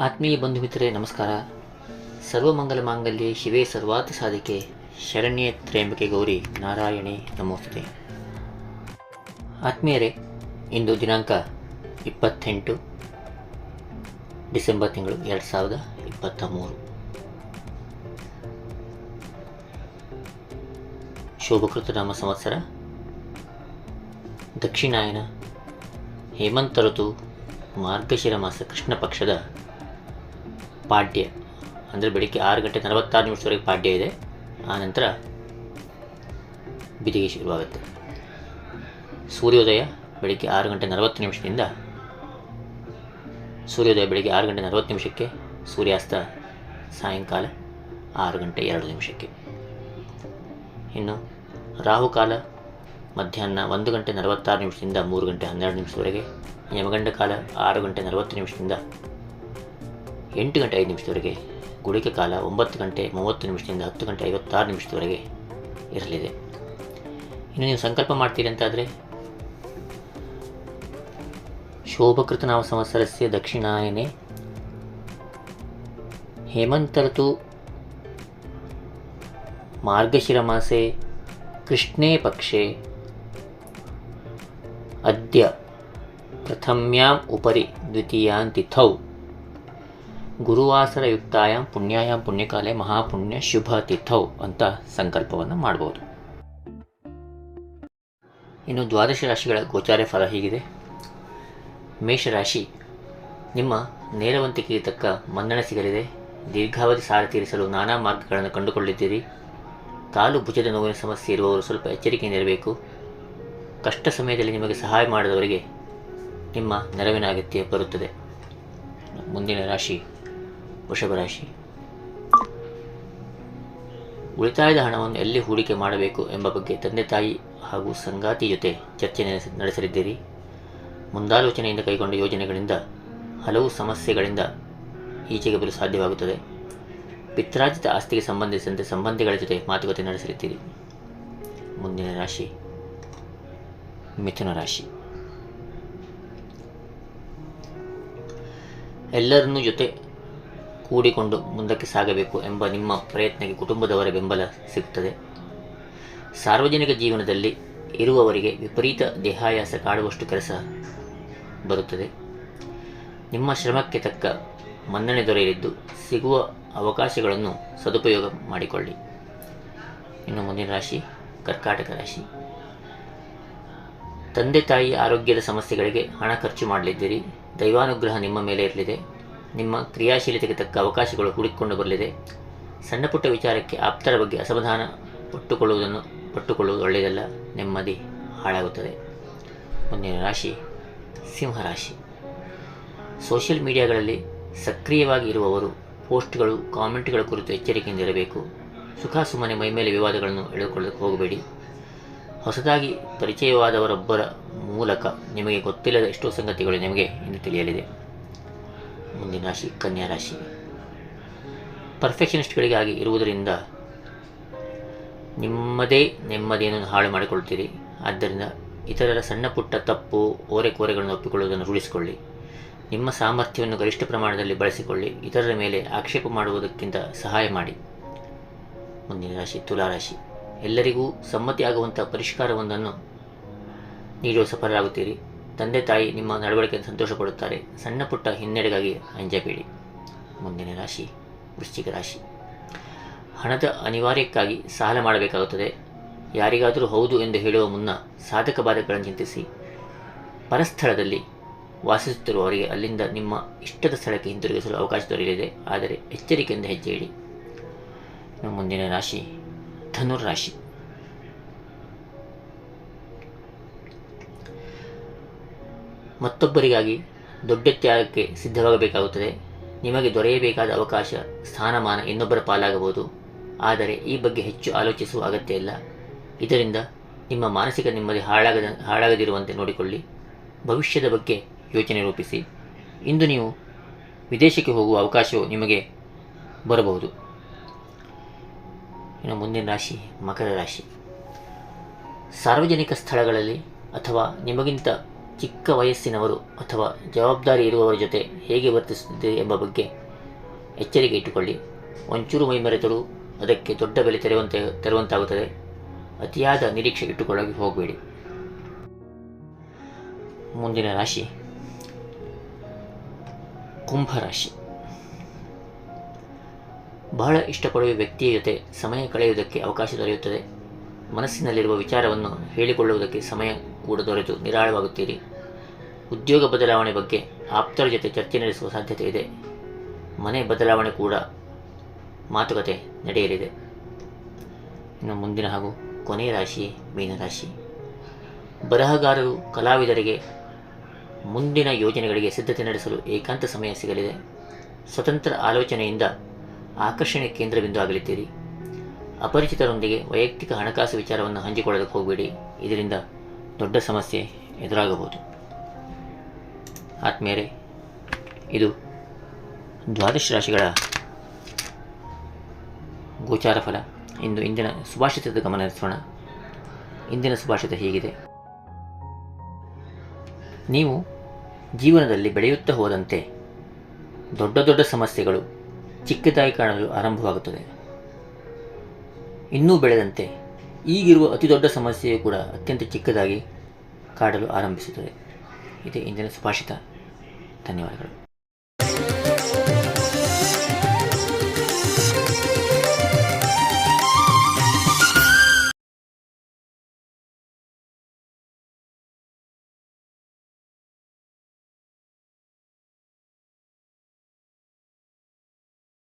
ಆತ್ಮೀಯ ಬಂಧು ಮಿತ್ರರೇ ನಮಸ್ಕಾರ. ಸರ್ವಮಂಗಲ ಮಾಂಗಲ್ಯ ಶಿವೇ ಸರ್ವಾತಿ ಸಾಧಿಕೆ, ಶರಣ್ಯ ತ್ರೇಂಬಿಕೆ ಗೌರಿ ನಾರಾಯಣಿ ನಮೋಸ್ತುತೆ. ಆತ್ಮೀಯರೇ, ಇಂದು ದಿನಾಂಕ ಇಪ್ಪತ್ತೆಂಟು ಡಿಸೆಂಬರ್ ತಿಂಗಳು ಎರಡು ಸಾವಿರದ ಇಪ್ಪತ್ತ ಮೂರು ಶೋಭಕೃತ ನಾಮ ಸಂವತ್ಸರ. ದಕ್ಷಿಣಾಯನ ಹೇಮಂತ ಋತು ಮಾರ್ಗಶಿರ ಮಾಸ ಕೃಷ್ಣ ಪಕ್ಷದ ಪಾಡ್ಯ. ಅಂದರೆ ಬೆಳಿಗ್ಗೆ ಆರು ಗಂಟೆ ನಲವತ್ತಾರು ನಿಮಿಷದವರೆಗೆ ಪಾಡ್ಯ ಇದೆ. ಆನಂತರ ಬಿದಿಗೆ ಶುರುವಾಗುತ್ತೆ. ಸೂರ್ಯೋದಯ ಬೆಳಿಗ್ಗೆ ಆರು ಗಂಟೆ ನಲವತ್ತು ನಿಮಿಷದಿಂದ ಸೂರ್ಯೋದಯ ಬೆಳಿಗ್ಗೆ ಆರು ಗಂಟೆ ನಲವತ್ತು ನಿಮಿಷಕ್ಕೆ, ಸೂರ್ಯಾಸ್ತ ಸಾಯಂಕಾಲ ಆರು ಗಂಟೆ ಎರಡು ನಿಮಿಷಕ್ಕೆ. ಇನ್ನು ರಾಹುಕಾಲ ಮಧ್ಯಾಹ್ನ ಒಂದು ಗಂಟೆ ನಲವತ್ತಾರು ನಿಮಿಷದಿಂದ ಮೂರು ಗಂಟೆ ಹನ್ನೆರಡು ನಿಮಿಷದವರೆಗೆ ಯಮಗಂಡ ಕಾಲ ಆರು ಗಂಟೆ ನಲವತ್ತು ನಿಮಿಷದಿಂದ ಎಂಟು ಗಂಟೆ ಐದು ನಿಮಿಷದವರೆಗೆ ಗುಡಿಕೆ ಕಾಲ ಒಂಬತ್ತು ಗಂಟೆ ಮೂವತ್ತು ನಿಮಿಷದಿಂದ ಹತ್ತು ಗಂಟೆ ಐವತ್ತಾರು ನಿಮಿಷದವರೆಗೆ ಇರಲಿದೆ. ಇನ್ನು ನೀವು ಸಂಕಲ್ಪ ಮಾಡ್ತೀರಿ ಅಂತಾದರೆ, ಶೋಭಕೃತ ನಾವ ಸಂವತ್ಸರಸ್ಯ ದಕ್ಷಿಣಾಯನೆ ಹೇಮಂತ ಋತು ಮಾರ್ಗಶಿರಮಾಸೆ ಕೃಷ್ಣೇ ಪಕ್ಷೆ, ಅದ್ಯ ಪ್ರಥಮ್ಯಾಂ ಉಪರಿ ದ್ವಿತೀಯಾಂ ತಿಥೌ ಗುರುವಾಸರಯುಕ್ತಾಯಾಂ ಪುಣ್ಯಾಯ ಪುಣ್ಯಕಾಲೆ ಮಹಾಪುಣ್ಯ ಶುಭ ತಿಥೌ ಅಂತ ಸಂಕಲ್ಪವನ್ನು ಮಾಡ್ಬೋದು. ಇನ್ನು ದ್ವಾದಶ ರಾಶಿಗಳ ಗೋಚಾರ ಫಲ ಹೀಗಿದೆ. ಮೇಷರಾಶಿ, ನಿಮ್ಮ ನೇರವಂತಿಕೆಗೆ ತಕ್ಕ ಮನ್ನಣೆ ಸಿಗಲಿದೆ. ದೀರ್ಘಾವಧಿ ಸಾಲ ತೀರಿಸಲು ನಾನಾ ಮಾರ್ಗಗಳನ್ನು ಕಂಡುಕೊಳ್ಳಿದ್ದೀರಿ ಕಾಲು ಭುಜದ ನೋವಿನ ಸಮಸ್ಯೆ ಇರುವವರು ಸ್ವಲ್ಪ ಎಚ್ಚರಿಕೆಯಿಂದಿರಬೇಕು ಕಷ್ಟ ಸಮಯದಲ್ಲಿ ನಿಮಗೆ ಸಹಾಯ ಮಾಡಿದವರಿಗೆ ನಿಮ್ಮ ನೆರವಿನ ಅಗತ್ಯ ಬರುತ್ತದೆ. ಮುಂದಿನ ರಾಶಿ ವೃಷಭ ರಾಶಿ ಉಳಿತಾಯದ ಹಣವನ್ನು ಎಲ್ಲಿ ಹೂಡಿಕೆ ಮಾಡಬೇಕು ಎಂಬ ಬಗ್ಗೆ ತಂದೆ ತಾಯಿ ಹಾಗೂ ಸಂಗಾತಿ ಜೊತೆ ಚರ್ಚೆ ನಡೆಸ, ನಡೆಸಲಿದ್ದೀರಿ. ಮುಂದಾಲೋಚನೆಯಿಂದ ಕೈಗೊಂಡ ಯೋಜನೆಗಳಿಂದ ಹಲವು ಸಮಸ್ಯೆಗಳಿಂದ ಈಚೆಗೆ ಬರಲು ಸಾಧ್ಯವಾಗುತ್ತದೆ. ಪಿತ್ರಾರ್ಜಿತ ಆಸ್ತಿಗೆ ಸಂಬಂಧಿಸಿದಂತೆ ಸಂಬಂಧಿಗಳ ಜೊತೆ ಮಾತುಕತೆ ನಡೆಸಲಿದ್ದೀರಿ. ಮುಂದಿನ ರಾಶಿ, ಮಿಥುನ ರಾಶಿ. ಎಲ್ಲರನ್ನೂ ಜೊತೆ ಕೂಡಿಕೊಂಡು ಮುಂದಕ್ಕೆ ಸಾಗಬೇಕು ಎಂಬ ನಿಮ್ಮ ಪ್ರಯತ್ನಕ್ಕೆ ಕುಟುಂಬದವರ ಬೆಂಬಲ ಸಿಗುತ್ತದೆ. ಸಾರ್ವಜನಿಕ ಜೀವನದಲ್ಲಿ ಇರುವವರಿಗೆ ವಿಪರೀತ ದೇಹಾಯಾಸ ಕಾಡುವಷ್ಟು ಕೆಲಸ ಬರುತ್ತದೆ. ನಿಮ್ಮ ಶ್ರಮಕ್ಕೆ ತಕ್ಕ ಮನ್ನಣೆ ದೊರೆಯಲಿದ್ದು ಸಿಗುವ ಅವಕಾಶಗಳನ್ನು ಸದುಪಯೋಗ ಮಾಡಿಕೊಳ್ಳಿ. ಇನ್ನು ಮುಂದಿನ ರಾಶಿ, ಕರ್ಕಾಟಕ ರಾಶಿ. ತಂದೆ ತಾಯಿ ಆರೋಗ್ಯದ ಸಮಸ್ಯೆಗಳಿಗೆ ಹಣ ಖರ್ಚು ಮಾಡಲಿದ್ದೀರಿ. ದೈವಾನುಗ್ರಹ ನಿಮ್ಮ ಮೇಲೆ ಇರಲಿದೆ. ನಿಮ್ಮ ಕ್ರಿಯಾಶೀಲತೆಗೆ ತಕ್ಕ ಅವಕಾಶಗಳು ಹುಡುಕಿಕೊಂಡು ಬರಲಿದೆ. ಸಣ್ಣ ಪುಟ್ಟ ವಿಚಾರಕ್ಕೆ ಆಪ್ತರ ಬಗ್ಗೆ ಅಸಮಾಧಾನ ಪಟ್ಟುಕೊಳ್ಳುವುದನ್ನು ಪಟ್ಟುಕೊಳ್ಳುವುದು ಒಳ್ಳೆಯದಲ್ಲ, ನೆಮ್ಮದಿ ಹಾಳಾಗುತ್ತದೆ. ಮುಂದಿನ ರಾಶಿ ಸಿಂಹರಾಶಿ ಸೋಷಿಯಲ್ ಮೀಡಿಯಾಗಳಲ್ಲಿ ಸಕ್ರಿಯವಾಗಿ ಇರುವವರು ಪೋಸ್ಟ್ಗಳು, ಕಾಮೆಂಟ್ಗಳ ಕುರಿತು ಎಚ್ಚರಿಕೆಯಿಂದ ಇರಬೇಕು. ಸುಖ ಸುಮ್ಮನೆ ಮೈಮೇಲೆ ವಿವಾದಗಳನ್ನು ಎಳೆದುಕೊಳ್ಳಕ್ಕೆ ಹೋಗಬೇಡಿ. ಹೊಸದಾಗಿ ಪರಿಚಯವಾದವರೊಬ್ಬರ ಮೂಲಕ ನಿಮಗೆ ಗೊತ್ತಿಲ್ಲದ ಎಷ್ಟೋ ಸಂಗತಿಗಳು ನಿಮಗೆ ಇಂದು ತಿಳಿಯಲಿದೆ. ಮುಂದಿನ ರಾಶಿ ಕನ್ಯಾ ರಾಶಿ ಪರ್ಫೆಕ್ಷನಿಸ್ಟ್ಗಳಿಗಾಗಿ ಇರುವುದರಿಂದ ನಿಮ್ಮದೇ ನೆಮ್ಮದಿಯನ್ನು ಹಾಳು ಮಾಡಿಕೊಳ್ತೀರಿ. ಆದ್ದರಿಂದ ಇತರರ ಸಣ್ಣ ಪುಟ್ಟ ತಪ್ಪು ಓರೆಕೋರೆಗಳನ್ನು ಒಪ್ಪಿಕೊಳ್ಳುವುದನ್ನು ರೂಢಿಸಿಕೊಳ್ಳಿ. ನಿಮ್ಮ ಸಾಮರ್ಥ್ಯವನ್ನು ಗರಿಷ್ಠ ಪ್ರಮಾಣದಲ್ಲಿ ಬಳಸಿಕೊಳ್ಳಿ. ಇತರರ ಮೇಲೆ ಆಕ್ಷೇಪ ಮಾಡುವುದಕ್ಕಿಂತ ಸಹಾಯ ಮಾಡಿ. ಮುಂದಿನ ರಾಶಿ ತುಲಾರಾಶಿ ಎಲ್ಲರಿಗೂ ಸಮ್ಮತಿಯಾಗುವಂಥ ಪರಿಷ್ಕಾರವೊಂದನ್ನು ನೀಡುವ ಸಫಲರಾಗುತ್ತೀರಿ. ತಂದೆ ತಾಯಿ ನಿಮ್ಮ ನಡವಳಿಕೆಯನ್ನು ಸಂತೋಷಪಡುತ್ತಾರೆ. ಸಣ್ಣ ಪುಟ್ಟ ಹಿನ್ನಡೆಗಾಗಿ ಅಂಜಬೇಡಿ. ಮುಂದಿನ ರಾಶಿ, ವೃಶ್ಚಿಕ ರಾಶಿ. ಹಣದ ಅನಿವಾರ್ಯಕ್ಕಾಗಿ ಸಾಲ ಮಾಡಬೇಕಾಗುತ್ತದೆ. ಯಾರಿಗಾದರೂ ಹೌದು ಎಂದು ಹೇಳುವ ಮುನ್ನ ಸಾಧಕ ಬಾಧಕಗಳನ್ನು ಚಿಂತಿಸಿ. ಪರಸ್ಥಳದಲ್ಲಿ ವಾಸಿಸುತ್ತಿರುವವರಿಗೆ ಅಲ್ಲಿಂದ ನಿಮ್ಮ ಇಷ್ಟದ ಸ್ಥಳಕ್ಕೆ ಹಿಂತಿರುಗಿಸಲು ಅವಕಾಶ ದೊರೆಯಲಿದೆ. ಆದರೆ ಎಚ್ಚರಿಕೆಯಿಂದ ಹೆಜ್ಜೆ ಇಡಿ. ಮುಂದಿನ ರಾಶಿ, ಧನುರ್ ರಾಶಿ. ಮತ್ತೊಬ್ಬರಿಗಾಗಿ ದೊಡ್ಡ ತ್ಯಾಗಕ್ಕೆ ಸಿದ್ಧವಾಗಬೇಕಾಗುತ್ತದೆ. ನಿಮಗೆ ದೊರೆಯಬೇಕಾದ ಅವಕಾಶ, ಸ್ಥಾನಮಾನ ಇನ್ನೊಬ್ಬರ ಪಾಲಾಗಬಹುದು. ಆದರೆ ಈ ಬಗ್ಗೆ ಹೆಚ್ಚು ಆಲೋಚಿಸುವ ಅಗತ್ಯ ಇಲ್ಲ. ಇದರಿಂದ ನಿಮ್ಮ ಮಾನಸಿಕ ನೆಮ್ಮದಿ ಹಾಳಾಗದ, ಹಾಳಾಗದಿರುವಂತೆ ನೋಡಿಕೊಳ್ಳಿ. ಭವಿಷ್ಯದ ಬಗ್ಗೆ ಯೋಚನೆ ರೂಪಿಸಿ. ಇಂದು ನೀವು ವಿದೇಶಕ್ಕೆ ಹೋಗುವ ಅವಕಾಶವು ನಿಮಗೆ ಬರಬಹುದು. ಇನ್ನು ಮುಂದಿನ ರಾಶಿ ಮಕರ ರಾಶಿ. ಸಾರ್ವಜನಿಕ ಸ್ಥಳಗಳಲ್ಲಿ ಅಥವಾ ನಿಮಗಿಂತ ಚಿಕ್ಕ ವಯಸ್ಸಿನವರು ಅಥವಾ ಜವಾಬ್ದಾರಿ ಇರುವವರ ಜೊತೆ ಹೇಗೆ ವರ್ತಿಸುತ್ತಿದೆ ಎಂಬ ಬಗ್ಗೆ ಎಚ್ಚರಿಕೆ ಇಟ್ಟುಕೊಳ್ಳಿ. ಒಂಚೂರು ಮೈಮರೆತರೂ ಅದಕ್ಕೆ ದೊಡ್ಡ ಬೆಲೆ ತೆರೆಯುವಂತೆ ತೆರುವಂತಾಗುತ್ತದೆ. ಅತಿಯಾದ ನಿರೀಕ್ಷೆ ಇಟ್ಟುಕೊಳ್ಳೋಕೆ ಹೋಗಬೇಡಿ. ಮುಂದಿನ ರಾಶಿ. ಕುಂಭರಾಶಿ ಬಹಳ ಇಷ್ಟಪಡುವ ವ್ಯಕ್ತಿಯ ಜೊತೆ ಸಮಯ ಕಳೆಯುವುದಕ್ಕೆ ಅವಕಾಶ ದೊರೆಯುತ್ತದೆ. ಮನಸ್ಸಿನಲ್ಲಿರುವ ವಿಚಾರವನ್ನು ಹೇಳಿಕೊಳ್ಳುವುದಕ್ಕೆ ಸಮಯ ಕೂಡ ದೊರೆತು. ನಿರಾಳವಾಗುತ್ತೀರಿ. ಉದ್ಯೋಗ ಬದಲಾವಣೆ ಬಗ್ಗೆ ಆಪ್ತರ ಜೊತೆ ಚರ್ಚೆ ನಡೆಸುವ ಸಾಧ್ಯತೆ ಇದೆ. ಮನೆ ಬದಲಾವಣೆ ಕೂಡ ಮಾತುಕತೆ ನಡೆಯಲಿದೆ. ಇನ್ನು ಮುಂದಿನ ಹಾಗೂ ಕೊನೆಯ ರಾಶಿ ಮೀನರಾಶಿ ಬರಹಗಾರರು, ಕಲಾವಿದರಿಗೆ ಮುಂದಿನ ಯೋಜನೆಗಳಿಗೆ ಸಿದ್ಧತೆ ನಡೆಸಲು ಏಕಾಂತ ಸಮಯ ಸಿಗಲಿದೆ. ಸ್ವತಂತ್ರ ಆಲೋಚನೆಯಿಂದ ಆಕರ್ಷಣೆ ಕೇಂದ್ರಬಿಂದು ಆಗಲಿದ್ದೀರಿ. ಅಪರಿಚಿತರೊಂದಿಗೆ ವೈಯಕ್ತಿಕ ಹಣಕಾಸು ವಿಚಾರವನ್ನು ಹಂಚಿಕೊಳ್ಳೋದಕ್ಕೆ ಹೋಗಬೇಡಿ. ಇದರಿಂದ ದೊಡ್ಡ ಸಮಸ್ಯೆ ಎದುರಾಗಬಹುದು. ಆತ್ಮೇಲೆ ಇದು ದ್ವಾದಶ ರಾಶಿಗಳ ಗೋಚಾರ ಫಲ. ಇಂದು ಇಂದಿನ ಸುಭಾಷಿತದ ಗಮನ ಹರಿಸೋಣ. ಇಂದಿನ ಸುಭಾಷಿತ ಹೀಗಿದೆ. ನೀವು ಜೀವನದಲ್ಲಿ ಬೆಳೆಯುತ್ತಾ ಹೋದಂತೆ ದೊಡ್ಡ ದೊಡ್ಡ ಸಮಸ್ಯೆಗಳು ಚಿಕ್ಕದಾಗಿ ಕಾಣಲು ಆರಂಭವಾಗುತ್ತದೆ. ಇನ್ನೂ ಬೆಳೆದಂತೆ ಈಗಿರುವ ಅತಿ ದೊಡ್ಡ ಸಮಸ್ಯೆಯು ಕೂಡ ಅತ್ಯಂತ ಚಿಕ್ಕದಾಗಿ ಕಾಡಲು ಆರಂಭಿಸುತ್ತದೆ. ಇದೇ ಇಂದಿನ ಸುಭಾಷಿತ. ಧನ್ಯವಾದಗಳು.